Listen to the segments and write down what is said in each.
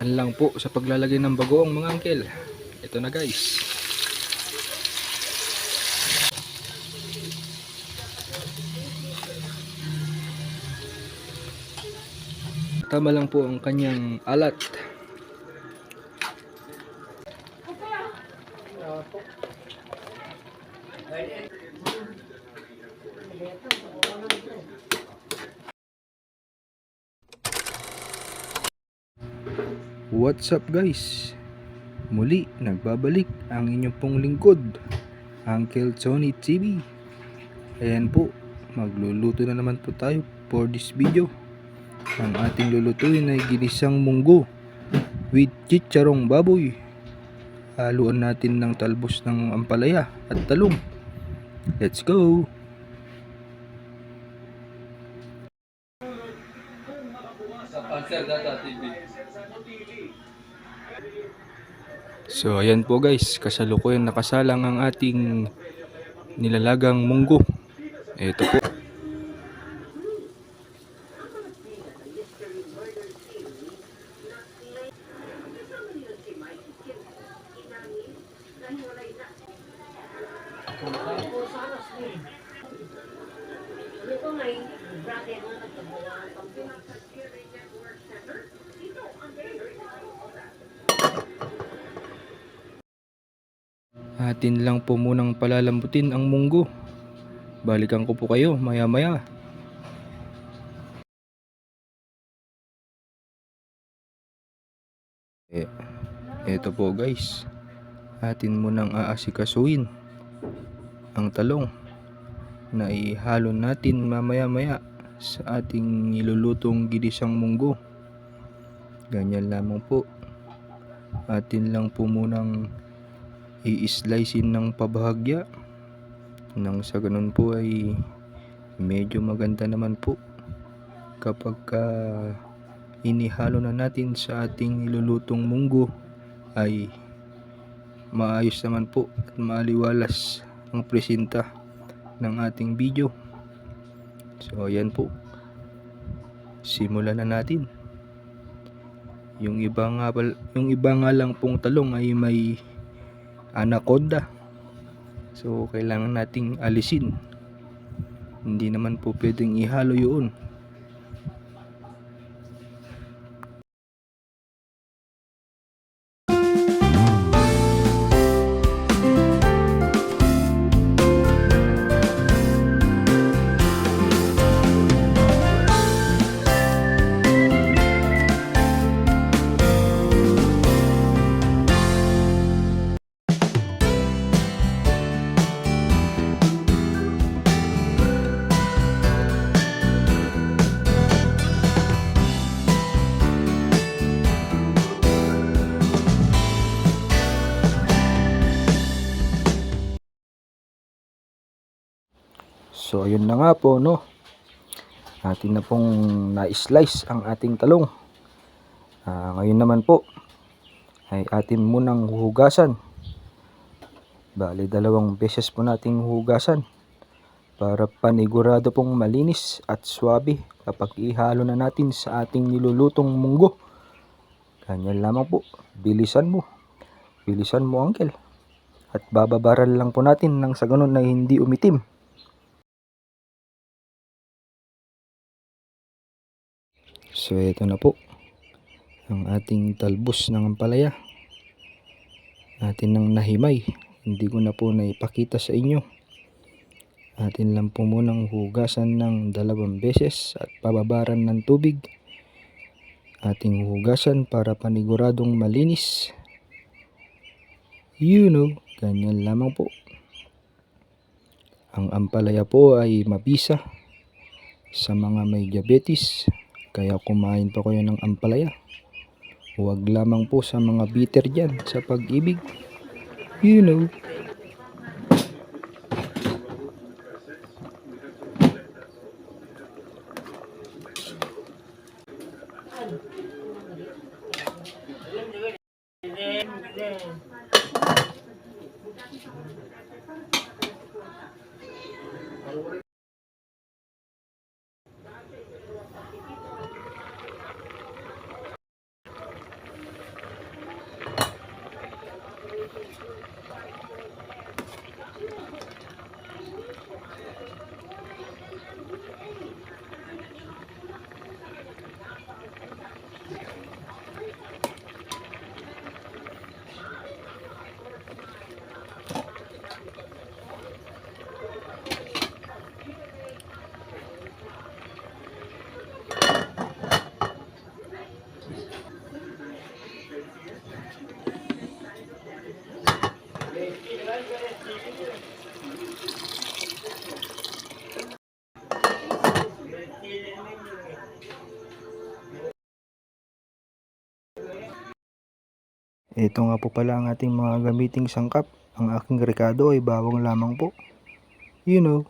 Yan lang po sa paglalagay ng bagoong mga angkel. Ito na guys. Tama lang po ang kanyang alat. What's up guys? Muli, nagbabalik ang inyong pong lingkod, Uncle Tony TV. Ayan po, magluluto na naman po tayo for this video. Ang ating lulutuin ay ginisang munggo with chicharong baboy. Haluan natin ng talbos ng ampalaya at talong. Let's go! So ayan po guys, kasalukuyan nakasalang ang ating nilalagang munggo. Ito po. Atin lang po munang palalambutin ang munggo. Balikan ko po kayo maya maya. Eh, eto po guys. Atin munang aasikasuin ang talong na ihalo natin mamaya maya sa ating nilulutong ginisang munggo. Ganyan lamang po. Atin lang po munang i-slicein ng pabahagya. Nang sa ganun po ay medyo maganda naman po. Kapag ka inihalo na natin sa ating nilulutong munggo ay maayos naman po at maaliwalas ang presenta ng ating video. So ayan po. Simulan na natin. Yung iba nga, yung iba nga lang pong talong ay may anaconda. So, kailangan nating alisin. Hindi naman po pwedeng ihalo yun. So, ayun na nga po, no. Atin na pong na-slice ang ating talong. Ah, ngayon naman po, ay atin munang hugasan. Bali, dalawang beses po nating hugasan para panigurado pong malinis at swabe kapag ihalo na natin sa ating nilulutong munggo. Ganyan lamang po, bilisan mo. Bilisan mo, uncle. At bababaral lang po natin nang sa ganun na hindi umitim. So ito na po ang ating talbos ng ampalaya. Atin nang nahimay. Hindi ko na po naipakita sa inyo. Atin lang po munang hugasan ng dalawang beses at pababaran ng tubig. Ating hugasan para paniguradong malinis. You know, ganyan lamang po. Ang ampalaya po ay mabisa sa mga may diabetes kaya kumain pa kayo ng ampalaya. Huwag lamang po sa mga bitter dyan sa pag-ibig. You know. Ito nga po pala ang ating mga gamiting sangkap. Ang aking rekado ay bawang lamang po. You know.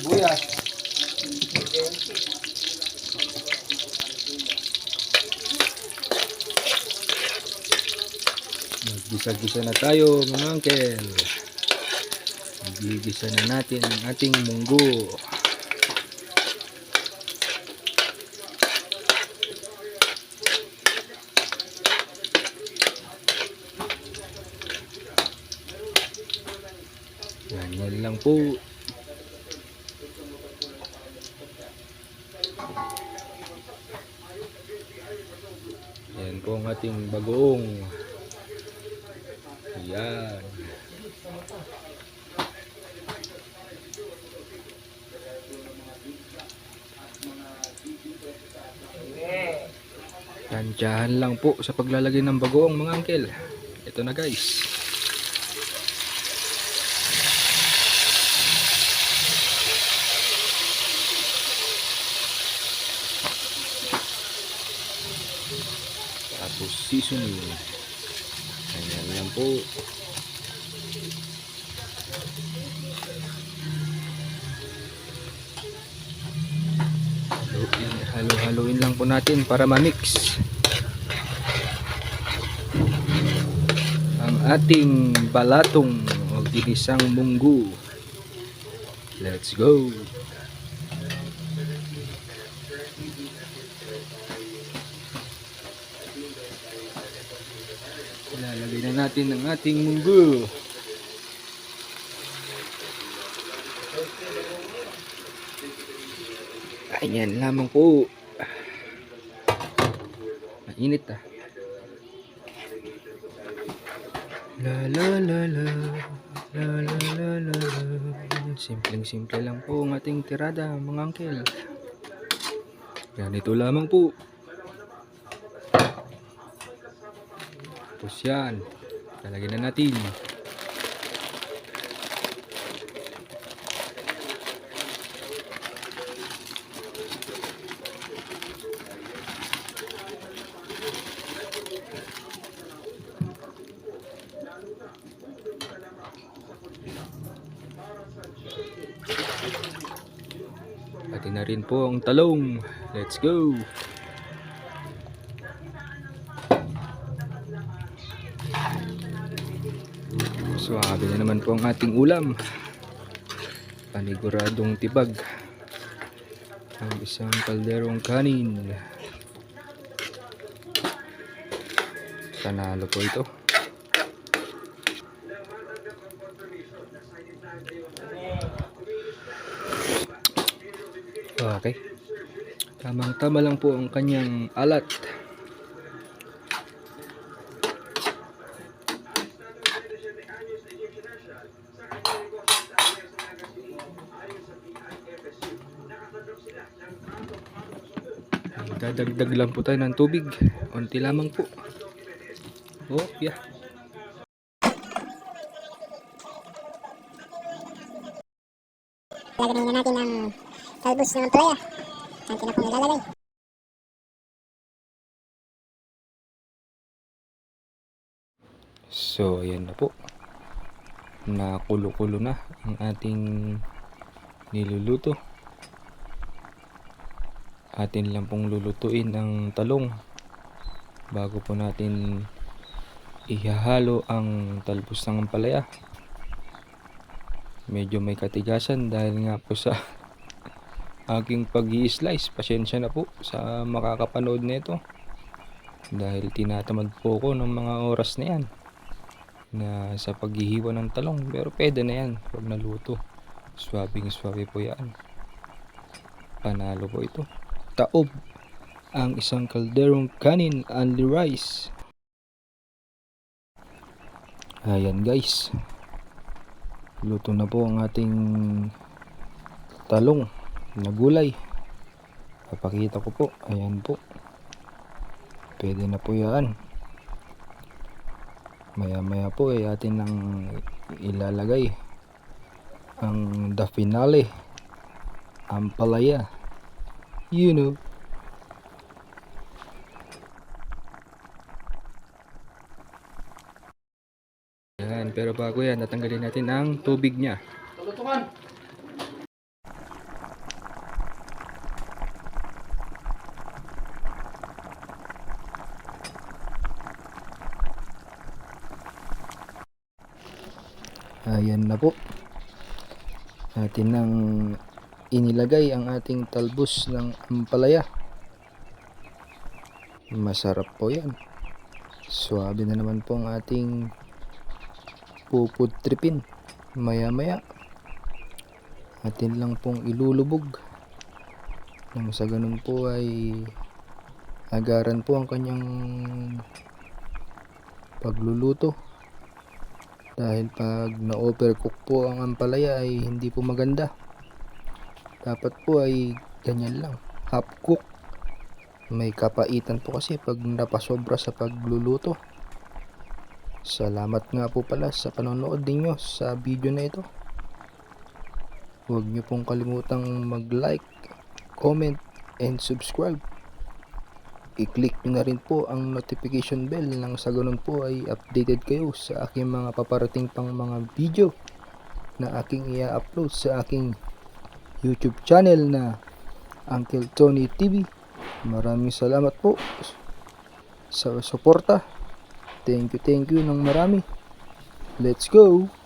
Sibuyas. Maggisa-gisa na tayo mga uncle. Magigisa na natin ang ating munggo. Ganyan lang po. Ang ating bagoong. Yan. Tansyahan lang po sa paglalagay ng bagoong mga uncle. Ito na guys. Tapos seasoning. Ayan lang po. Halo-haloin lang po natin para ma-mix. Ang ating balatong o ginisang munggo. Let's go! Ilalagay na natin ang ating munggo. Ayan lamang po. Mainit ah. La la la la. La la la la. Simpleng simple lang po ang ating tirada mga uncle. Ganito lamang po. Tapos yan. Lalagyan na natin. Pati na rin po ang talong. Let's go! Suwabe na naman po ang ating ulam. Paniguradong tibag. Ang isang kalderong kanin. Panalo po ito. Okay. Tamang-tama lang po ang kanyang alat. Dadagdag lang po tayo ng tubig. Unti lamang po. Oh, yeah. Lalagyan na natin ng talbos ng ampalaya. Atin na pong ilalagay. So, ayan na po. Nakulo-kulo na ang ating niluluto. Atin lang pong lulutuin ang talong bago po natin ihahalo ang talbos ng ampalaya. medyo may katigasan dahil nga po sa aking pag slice pasensya na po sa makakapanood nito dahil tinatamad po ko ng mga oras na yan na sa paghihiwa ng talong. Pero pwede na yan pag naluto swabing swabe po yan. Panalo po ito taob ang isang kalderong kanin only rice. Ayan guys. Luto na po ang ating talong na gulay. Papakita ko po. Ayan po. Pwede na po yan. Maya maya po ay atin nang ilalagay ang the finale ang palaya you know. Yan pero bago yan natanggalin natin ang tubig niya. Ayan na po. Atin nang inilagay ang ating talbos ng ampalaya. Masarap po yan. Suwabe na naman po ang ating pupud tripin. Maya maya. Atin lang pong ilulubog. Nang sa ganun po ay agaran po ang kanyang pagluluto dahil pag na-overcook po ang ampalaya ay hindi po maganda dapat po ay ganyan lang. Half cook may kapaitan po kasi pag napasobra sa pagluluto. Salamat nga po pala sa panonood ninyo sa video na ito. Huwag nyo pong kalimutang mag like comment and subscribe. I-click nyo na rin po ang notification bell nang sa ganun po ay updated kayo sa aking mga paparating pang mga video na aking i-upload sa aking YouTube channel na Uncle Tony TV. Maraming salamat po sa suporta. Thank you, thank you ng marami. Let's go!